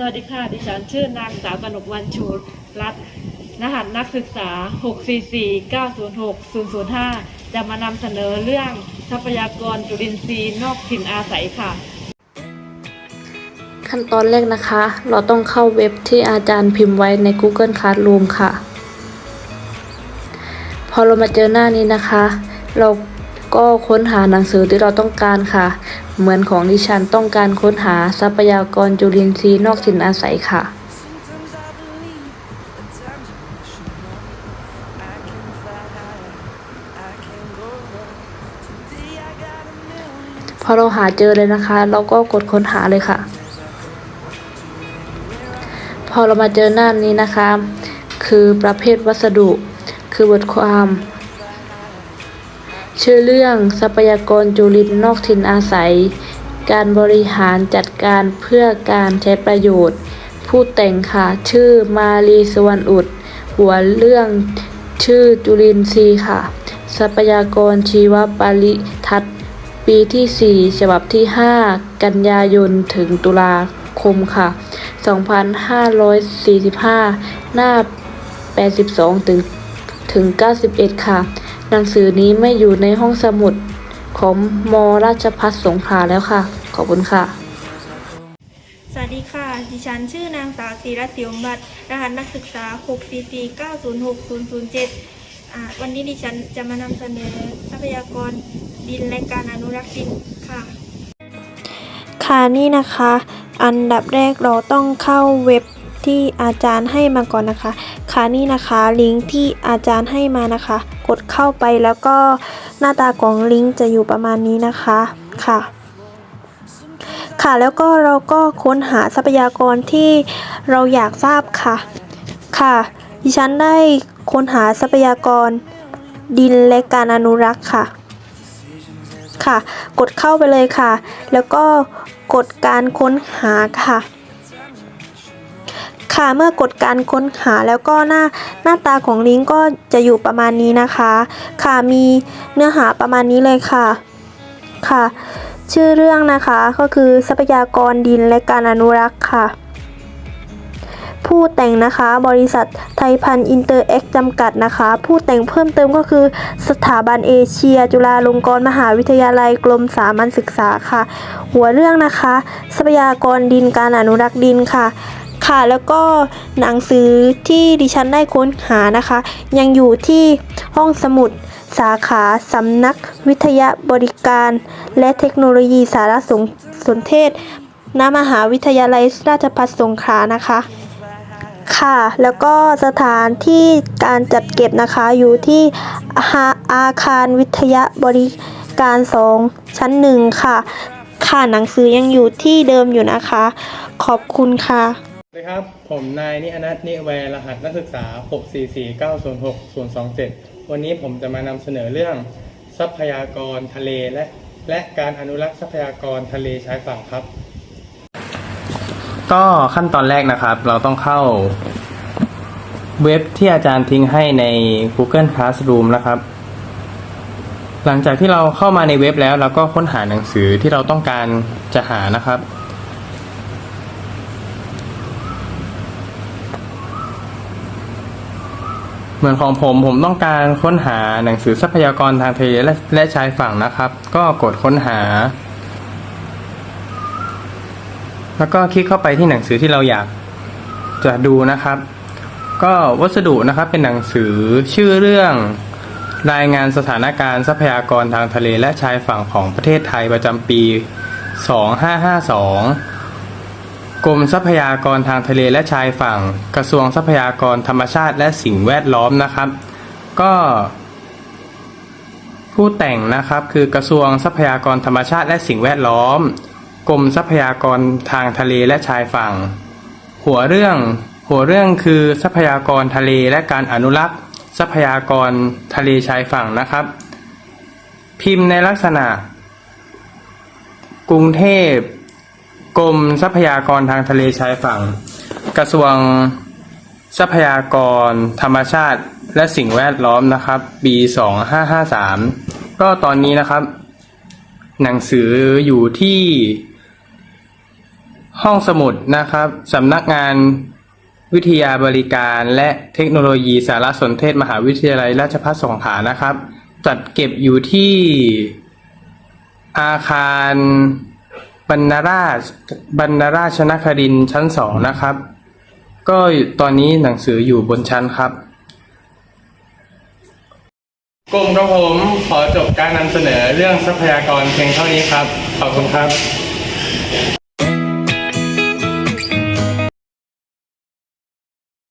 สวัสดิฉันชื่อนางสาวกนกวันชูรัตน์รหัสนักศึกษา 644906005 จะมานำเสนอเรื่องทรัพยากรจุลินทรีย์นอกถิ่นอาศัยค่ะ ขั้นตอนแรกนะคะ เราต้องเข้าเว็บที่อาจารย์พิมพ์ไว้ใน Google Classroom ค่ะ พอเรามาเจอหน้านี้นะคะ เราก็ค้นหาหนังสือที่เราต้องการค่ะ เหมือนของดิฉันต้องการค้นหาทรัพยากรจุลินทรีย์นอกถิ่นอาศัยค่ะ พอเราหาเจอเลยนะคะ เราก็กดค้นหาเลยค่ะ พอเรามาเจอหน้านี้นะคะ คือประเภทวัสดุ คือบทความ ชื่อเรื่องทรัพยากรจุลินนอกถิ่นอาศัย การบริหารจัดการเพื่อการใช้ประโยชน์ ผู้แต่งค่ะ ชื่อมาลีสวรรอุด หัวเรื่องชื่อจุลินทรีย์ค่ะ ทรัพยากรชีวปริทัศน์ปีที่ 4 ฉบับที่ 5 กันยายนถึงตุลาคมค่ะ 2545 หน้า 82 ถึง ถึง 91 ค่ะ หนังสือนี้ไม่อยู่ในห้องสมุดของมราชพัฒสงขลาแล้วค่ะ ขอบคุณค่ะ สวัสดีค่ะ ดิฉันชื่อนางสาวศิรศิวบัตรรหัสนักศึกษา 644906007อ่าวันนี้ดิฉันจะมานำเสนอทรัพยากรดินและการอนุรักษ์ดินค่ะ ค่ะนี่นะคะ อันดับแรกเราต้องเข้าเว็บ ที่อาจารย์ให้มาก่อนนะคะ ค่ะนี่นะคะลิงก์ที่อาจารย์ให้มานะคะ กดเข้าไปแล้วก็หน้าตาของลิงก์จะอยู่ประมาณนี้นะคะค่ะ ค่ะแล้วก็เราก็ค้นหาทรัพยากรที่เราอยากทราบค่ะ ค่ะ ดิฉันได้ค้นหาทรัพยากรดินและการอนุรักษ์ค่ะ ค่ะ กดเข้าไปเลยค่ะ แล้วก็กดการค้นหาค่ะ ค่ะ เมื่อกดการค้นหาแล้วก็หน้าหน้าตาของลิงก์ก็จะอยู่ประมาณนี้นะคะ ค่ะมีเนื้อหาประมาณนี้เลยค่ะค่ะ ชื่อเรื่องนะคะก็คือทรัพยากรดินและการอนุรักษ์ค่ะ ผู้แต่งนะคะบริษัทไทยพันอินเตอร์เอ็กจำกัดนะคะ ผู้แต่งเพิ่มเติมก็คือสถาบันเอเชีย จุฬาลงกรณ์มหาวิทยาลัยกรมสามัญศึกษาค่ะ หัวเรื่องนะคะ ทรัพยากรดินการอนุรักษ์ดินค่ะ ค่ะ แล้วก็หนังสือที่ดิฉันได้ค้นหานะคะ ยังอยู่ที่ห้องสมุด สาขาสำนักวิทยาบริการ และเทคโนโลยีสารสนสนเทศณมหาวิทยาลัยราชภัฏสงขลานะคะ ค่ะ แล้วก็สถานที่การจัดเก็บนะคะอยู่ที่อาอาคารวิทยาบริการ 2 ชั้น 1 ค่ะ ค่ะหนังสือยังอยู่ที่เดิมอยู่นะคะ ขอบคุณค่ะ สวัสดีครับ ผมนายนิอนัทนิแวรรหัสนักศึกษา 644906027 วันนี้ผมจะมานำเสนอเรื่องทรัพยากรทะเลและและการอนุรักษ์ทรัพยากรทะเลชายฝั่งครับ ก็ขั้นตอนแรกนะครับ เราต้องเข้าเว็บที่อาจารย์ทิ้งให้ใน Google Classroom นะครับ หลังจากที่เราเข้ามาในเว็บแล้วเราก็ค้นหาหนังสือที่เราต้องการจะหานะครับ เหมือนของผมผมต้องการค้นหาหนังสือทรัพยากรทางทะเลและและชายฝั่งนะครับ ก็กดค้นหา แล้วก็คลิกเข้าไปที่หนังสือที่เราอยากจะดูนะครับ ก็วัสดุนะครับเป็นหนังสือชื่อเรื่องรายงานสถานการณ์ทรัพยากรทางทะเลและชายฝั่งของประเทศไทยประจำปี 2552 กรมทรัพยากรทางทะเลและชายฝั่ง กระทรวงทรัพยากรธรรมชาติและสิ่งแวดล้อมนะครับ ก็ ผู้แต่งนะครับคือกระทรวงทรัพยากรธรรมชาติและสิ่งแวดล้อม กรมทรัพยากรทางทะเลและชายฝั่ง หัวเรื่อง หัวเรื่องคือทรัพยากรทะเลและการอนุรักษ์ ทรัพยากรทะเลชายฝั่งนะครับ พิมพ์ในลักษณะ กรุงเทพ กรมทรัพยากรทางทะเลชายฝั่ง กระทรวงทรัพยากร ธรรมชาติ และสิ่งแวดล้อมนะครับปี2553 ก็ตอนนี้นะครับ หนังสืออยู่ที่ ห้องสมุดนะครับสำนักงานวิทยาบริการและเทคโนโลยีสารสนเทศมหาวิทยาลัยราชภัฏสงขลานะครับ จัดเก็บอยู่ที่อาคาร บรรณราชบรรณราชนครินชั้นสองนะครับ ก็ตอนนี้หนังสืออยู่บนชั้นครับ กลุ่มกับผมขอจบการนำเสนอเรื่องทรัพยากรเพียงเท่านี้ครับ ขอบคุณครับ